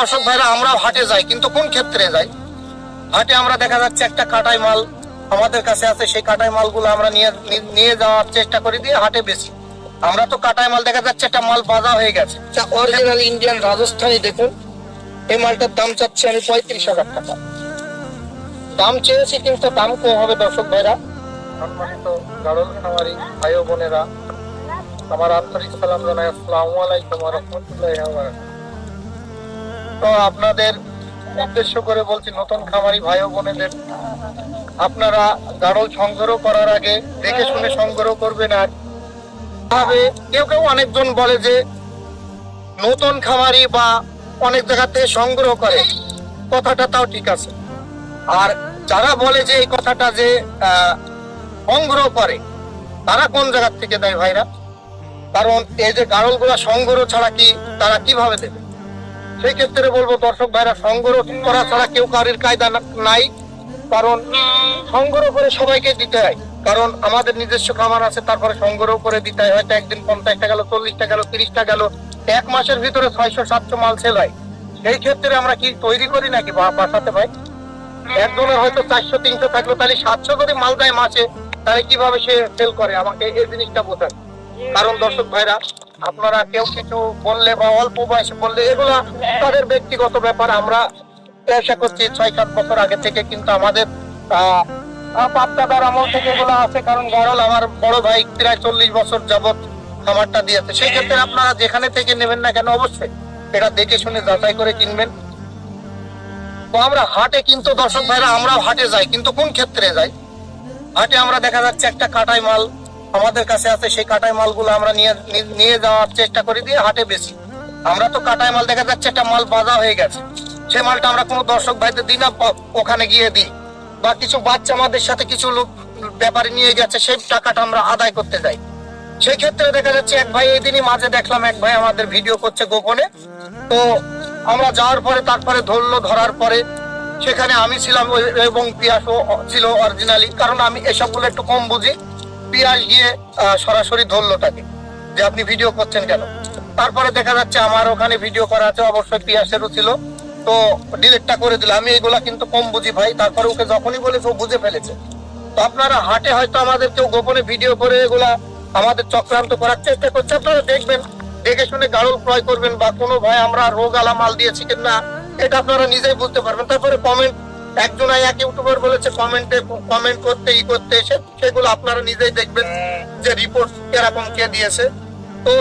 দর্শক ভাইরা আমরাও হাটে যাই কিন্তু কোন ক্ষেত্রে যাই? হাটে আমরা দেখা যাচ্ছে একটা কাটাই মাল আমাদের কাছে আছে সেই কাটাই মালগুলো আমরা নিয়ে নিয়ে যাওয়ার চেষ্টা করি দিয়ে হাটে বেশি। আমরা তো কাটাই মাল দেখা যাচ্ছে একটা মাল বাজা হয়ে গেছে। অরিজিনাল ইন্ডিয়ান রাজস্থানি দেখুন। এই মালটার দাম চাচ্ছি আমি পঁয়ত্রিশ হাজার টাকা। দাম চেয়েছি কিন্তু দাম কম হবে দর্শক ভাইরা। সম্মানিত গাড়ল খামারি ভাই বোনেরা আমার আন্তরিক সালাম জানাই। আসসালামু আলাইকুম রাহমাতুল্লাহি। তো আপনাদের উদ্দেশ্য করে বলছি, নতুন খামারি ভাই ও বোনেদের। আপনারা গাড়ল সংগ্রহ করার আগে দেখে শুনে সংগ্রহ করবেন আর ভাবে কেউ কেউ অনেকজন বলে যে নতুন খামারি বা অনেক জায়গা থেকে সংগ্রহ করে। কথাটা তাও ঠিক আছে। আর যারা বলে যে এই কথাটা যে সংগ্রহ করে, তারা কোন জায়গার থেকে দেয় ভাইরা? কারণ এই যে গাড়লগুলা সংগ্রহ ছাড়া কি তারা কীভাবে দেবে? সেই ক্ষেত্রে বলব দর্শক ভাইরা, সংগ্রহ করা ছাড়া কেউ কারির কায়দা নাই। কারণ সংগ্রহ করে সবাইকে দিতে হয়। কারণ আমাদের নিজস্ব খামার আছে, তারপরে সংগ্রহ করে দিতে হয়। হয়তো একদিন পঞ্চাশটা গেল, চল্লিশটা গেল, তিরিশটা গেল। এক মাসের ভিতরে ছয়শো, সাতশো মাল সেল হয়। সেই ক্ষেত্রে আমরা কি তৈরি করি নাকি বাসাতে ভাই? একজনের হয়তো চারশো, তিনশো থাকল, তাহলে সাতশো করে মাল দেয় মাসে, তাহলে কীভাবে সে সেল করে? আমাকে এই জিনিসটা বোঝান। কারণ দর্শক ভাইরা আপনারা কেউ কিছু বললে বা অল্প বয়সে বললে এগুলা তাদের ব্যক্তিগত ব্যাপার। আমরা ব্যবসা করছি ছয় সাত বছর আগে থেকে, কিন্তু আমাদের আমল থেকে আছে, কারণ গরল আমার বড় ভাই প্রায় চল্লিশ বছর খামারটা সেই ক্ষেত্রে আপনারা যেখানে থেকে নেবেন না কেন অবশ্যই এটা দেখে শুনে যাচাই করে কিনবেন। তো আমরা হাটে কিন্তু দর্শক ভাইরা, আমরাও হাটে যাই, কিন্তু কোন ক্ষেত্রে যাই? হাটে আমরা দেখা যাচ্ছে একটা কাটাই মাল আমাদের কাছে আছে সেই কাটাই মালগুলো আমরা নিয়ে নিয়ে যাওয়ার চেষ্টা করি দিয়ে হাটে বেশি আমরা তো কাটাই মাল দেখা যাচ্ছে একটা মাল বাজা হয়ে গেছে। সেই মালটা আমরা কোনো দর্শক ভাইদের দিই না ওখানে গিয়ে দিই। বা কিছু বাচ্চা আমাদের সাথে কিছু লোক, ব্যাপারে নিয়ে গেছে, সেই টাকাটা আমরা আদায় করতে যাই। সেই ক্ষেত্রে দেখা যাচ্ছে এক ভাই এই দিনই মাঝে দেখলাম এক ভাই আমাদের ভিডিও করছে গোপনে। তো আমরা যাওয়ার পরে, তারপরে ধরলো, ধরার পরে সেখানে আমি ছিলাম এবং পিয়াসও ছিল অরিজিনালি কারণ আমি এসবগুলো একটু কম বুঝি। পিয়াস গিয়ে সরাসরি ধরলো তাকে, যে আপনি ভিডিও করছেন কেন? তারপরে দেখা যাচ্ছে আমার ওখানে ভিডিও করা আছে, অবশ্যই পিয়াসেরও ছিল। তো ডিলেটটা করে দিল। আমি এগুলা কিন্তু কম বুঝি ভাই। তারপরে ওকে যখনই বলেছে, ও বুঝে ফেলেছে। তো আপনারা হাটে হয়তো আমাদের কেউ গোপনে ভিডিও করে এগুলা আমাদের চক্রান্ত করার চেষ্টা করছে। আপনারা দেখবেন, দেখে শুনে গাড়ল ক্রয় করবেন বা কোনো ভাই, আমরা রোগ আলা মাল দিয়েছি কিনা, এটা আপনারা নিজেই বুঝতে পারবেন। তারপরে কমেন্ট একজন এক ইউটিউবার বলেছে, কমেন্টে, কমেন্ট করতে, ই করতে এসে সেগুলো আপনারা নিজেই দেখবেন যে রিপোর্ট এরকম কে দিয়েছে। তো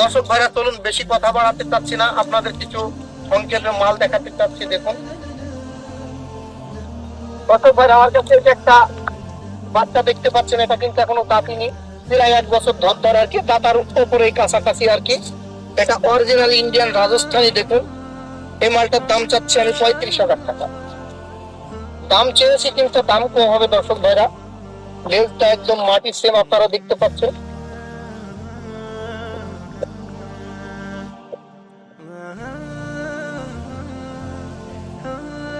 দর্শক ভাইরা, চলুন বেশি কথা বাড়াতে চাচ্ছি না। আপনাদের কিছু সংক্ষেপে মাল দেখাতে চাচ্ছি, দেখুন। দর্শক আমার কাছে একটা বাচ্চা দেখতে পাচ্ছেন, এটা কিন্তু এখনও দাঁতিনি প্রায় এক বছর ধর ধর আর কি, দাতার উপরে কাছাকাছি আর কি। এটা অরিজিনাল ইন্ডিয়ান রাজস্থানি, দেখুন। এই মালটার দাম চাচ্ছি আমি পঁয়ত্রিশ হাজার টাকা। দাম চেয়েছি, কিন্তু দাম কম হবে দর্শক ভাইরা। লেজটা একদম মাটির সেম আপনারা দেখতে পাচ্ছেন।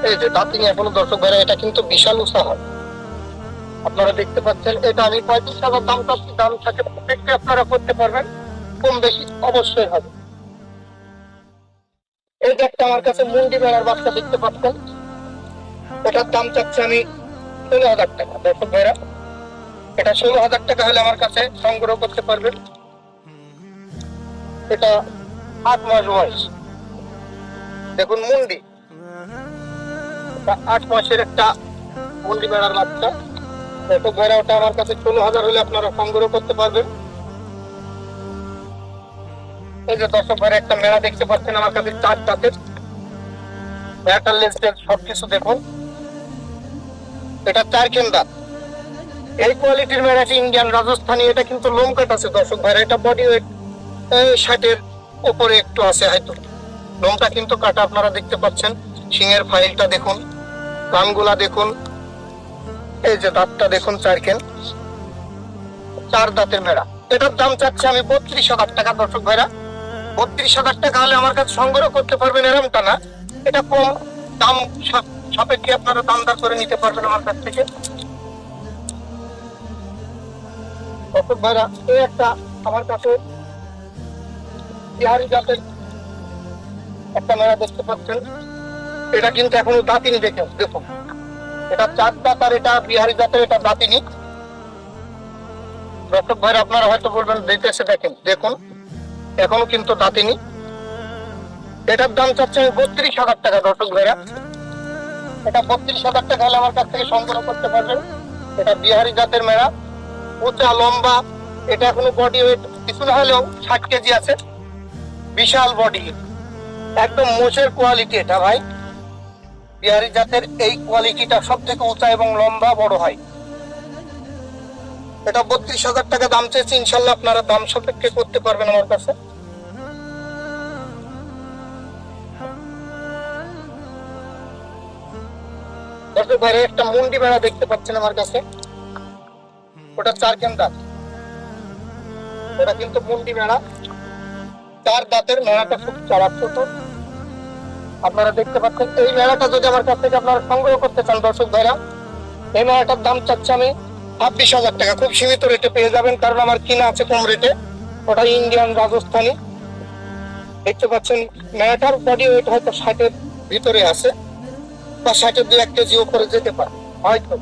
এই যে দাঁতিনি এখনও দর্শক ভাইরা, এটা কিন্তু বিশাল উৎসাহ। আপনারা দেখতে পাচ্ছেন, এটা আমি পঁয়ত্রিশ টাকার দাম চাচ্ছি, দাম থাকে প্রত্যেকটা আপনারা করতে পারবেন, কম বেশি অবশ্যই হবে। এই যে একটা আমার কাছে মুন্ডি বেড়ার বাচ্চা দেখতে পাচ্ছেন। এটার দাম চাচ্ছি আমি ষোলো হাজার টাকা। দর্শক ভাইরা, এটা ষোলো হাজার টাকা হলে আমার কাছে সংগ্রহ করতে পারবেন। এটা আট মাস বয়স। দেখুন মুন্ডি। আট মাসের একটা মুন্ডি বেড়ার বাচ্চা। দর্শক ভাইরা, ওটা আমার কাছে ষোলো হাজার হলে আপনারা সংগ্রহ করতে পারবেন। এই যে দর্শক ভাইরা, একটা মেলা দেখতে পাচ্ছেন আমার কাছে চার দাঁতের। মেলাটার লেন্স সব কিছু দেখুন। এটা চার কেন্দ্র এই কোয়ালিটির মেরাটি ইন্ডিয়ান রাজস্থানি, এটা কিন্তু লোম কাট আছে দর্শক ভাইরা, এটা বডি ওয়েট ষাটের উপরে একটু আছে হয়তো। লোমটা কিন্তু কাটা আপনারা দেখতে পাচ্ছেন। সিংয়ের ফাইলটা দেখুন কানগুলা দেখুন, এই যে দাঁতটা দেখুন চারকেন চার দাঁতের মেড়া এটার দাম চাচ্ছে আমি বত্রিশ হাজার টাকা দর্শক ভাইরা। বত্রিশ হাজার টাকা হলে আমার কাছে সংগ্রহ করতে পারবেন এরমটা না। এটা কম দাম সাপেক্ষে আপনারা দাম করে নিতে পারবেন আমার কাছ থেকে। দর্শক ভাইরা এই একটা আমার কাছে বিহারি জাতের একটা মেলা দেখতে পাচ্ছেন। এটা কিন্তু এখনও দাঁতিনি দেখে দেখুন। এটা চার দাঁত এটা বিহারি জাতের, এটা দাঁতিনি। দর্শক ভাইরা, আপনারা হয়তো বলবেন দেখতেছে দেখেন। দেখুন, এখনও কিন্তু দাঁতিনি। এটার দাম চাচ্ছে আমি বত্রিশ হাজার টাকা, দর্শক ভাইরা। এটা বত্রিশ হাজার টাকা হলে আমার কাছ থেকে সংগ্রহ করতে পারবেন। এটা বিহারি জাতের মেড়া। উঁচা, লম্বা, এটা এখনও বডি ওয়েট কিছু না হলেও ষাট কেজি আছে। বিশাল বডি একদম মোষের কোয়ালিটি এটা ভাই। বিহারি জাতের এই কোয়ালিটিটা সব থেকে উঁচা এবং লম্বা বড় হয়। এটা বত্রিশ হাজার টাকা দাম চেয়েছি। ইনশাল্লাহ আপনারা দাম সাপেক্ষে করতে পারবেন আমার কাছে। দর্শক ভাইরা, একটা মুন্ডি বেড়া দেখতে পাচ্ছেন আমার কাছে। ওটা চার কেন দাঁত। ওটা কিন্তু মুন্ডি বেড়া চার দাঁতের মেলাটা খুব চালাক ছোট আপনারা দেখতে পাচ্ছেন, এই মেলাটা যদি আমার কাছ থেকে আপনারা সংগ্রহ করতে চান, দর্শক ভাইরা, এই মেলাটার দাম চাচ্ছি আমি ছাব্বিশ হাজার টাকা। খুব সীমিত রেটে পেয়ে যাবেন, কারণ আমার কিনা আছে কম রেটে। ওটা ইন্ডিয়ান রাজস্থানী। দেখতে পাচ্ছেন, মেলাটার বডি ওয়েট হয়তো ষাটের ভিতরে আছে। বা ষাটের দু এক কেজি উপরে যেতে পারে, হয়তো।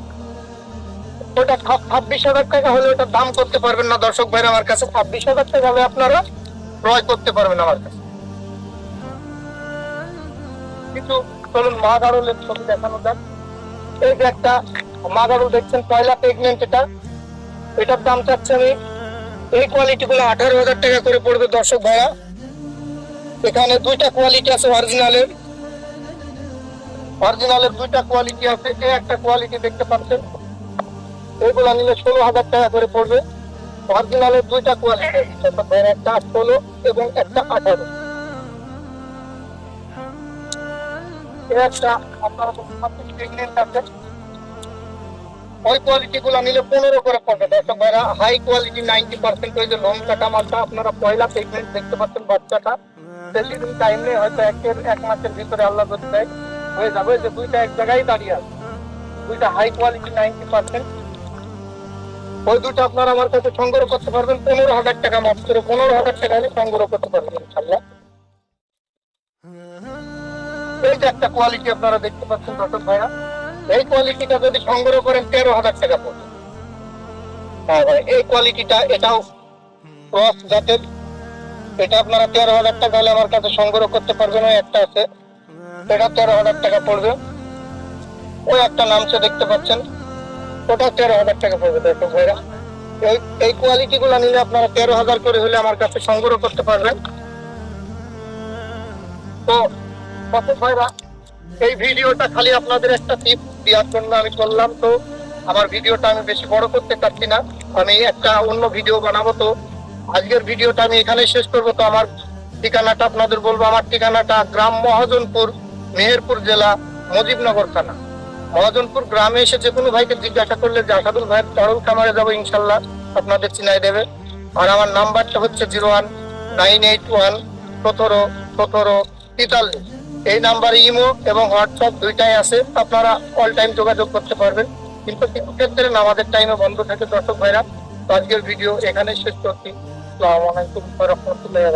ওটা ছাব্বিশ হাজার টাকা হলে ওটা দাম করতে পারবেন না, দর্শক ভাইরা আমার কাছে ছাব্বিশ হাজার টাকা হলে আপনারা ক্রয় করতে পারবেন আমার কাছে। কিছু চলুন মা ছবি দেখানো যাক। এই যে একটা মা দেখছেন, পয়লা প্রেগনেন্ট এটা। এটার দাম চাচ্ছে আমি, এই কোয়ালিটি গুলো আঠারো হাজার টাকা করে পড়বে দর্শক ভাইয়া এখানে দুইটা কোয়ালিটি আছে অরিজিনালের অরিজিনালের দুইটা কোয়ালিটি আছে, এই একটা কোয়ালিটি দেখতে পাচ্ছেন। এগুলো নিলে ষোলো হাজার টাকা করে পড়বে। অরিজিনালের দুইটা কোয়ালিটি একটা ষোলো এবং একটা আঠারো। একটা আপনারা ওই কোয়ালিটি গুলো নিলে পনেরো করে পড়বে। দর্শক হাই কোয়ালিটি নাইনটি পার্সেন্ট ওই যে লং কাটা মালটা আপনারা পয়লা প্রেগনেন্ট দেখতে পাচ্ছেন বাচ্চাটা। ডেলিভারি টাইমে হয়তো একের, এক মাসের ভিতরে আল্লাহ যদি দেয়। হয়ে যাবে যে দুইটা এক জায়গায় দাঁড়িয়ে আছে। দুইটা হাই কোয়ালিটি নাইনটি পার্সেন্ট ওই দুটো আপনারা আমার কাছে সংগ্রহ করতে পারবেন। পনেরো হাজার টাকা মাত্র। পনেরো হাজার টাকা সংগ্রহ করতে পারবেন ইনশাল্লাহ এই যে একটা কোয়ালিটি আপনারা দেখতে পাচ্ছেন দর্শক ভাইরা এই কোয়ালিটিটা যদি সংগ্রহ করেন তেরো হাজার টাকা পড়বে হ্যাঁ ভাই, এই কোয়ালিটিটা এটাও ক্রস জাতের এটা আপনারা তেরো হাজার টাকা হলে আমার কাছে সংগ্রহ করতে পারবেন। ওই একটা আছে। এটা তেরো হাজার টাকা পড়বে। ওই একটা নামছে দেখতে পাচ্ছেন। ওটা তেরো হাজার টাকা পড়বে দর্শক ভাইরা। এই এই কোয়ালিটি গুলো নিলে আপনারা তেরো হাজার করে হলে আমার কাছে সংগ্রহ করতে পারবেন। তো ভাইরা, এই ভিডিওটা খালি আপনাদের একটা টিপ দেওয়ার জন্য আমি করলাম তো, আমার ভিডিওটা আমি বেশি বড় করতে চাচ্ছি না। আমি একটা অন্য ভিডিও বানাবো তো। আজকের ভিডিওটা আমি এখানে শেষ করব। তো আমার ঠিকানাটা আপনাদের বলব। আমার ঠিকানাটা গ্রাম মহাজনপুর মেহেরপুর জেলা মুজিবনগর থানা। মহাজনপুর গ্রামে এসে যে কোনো ভাইকে জিজ্ঞাসা করলে যে আসাদুল ভাইয়ের তরল খামারে যাব ইনশাল্লাহ, আপনাদের চিনাই দেবে। আর আমার নাম্বারটা হচ্ছে zero one nine eight one সতেরো সতেরো তেতাল্লিশ। এই নাম্বারে ইমো এবং হোয়াটসঅ্যাপ দুইটাই আছে, আপনারা অল টাইম যোগাযোগ করতে পারবেন। কিন্তু কিছু ক্ষেত্রে আমাদের টাইমে বন্ধ থাকে দর্শক ভাইরা। আজকের ভিডিও এখানে শেষ করছি। আসসালামু আলাইকুম রাহমাতুল্লাহি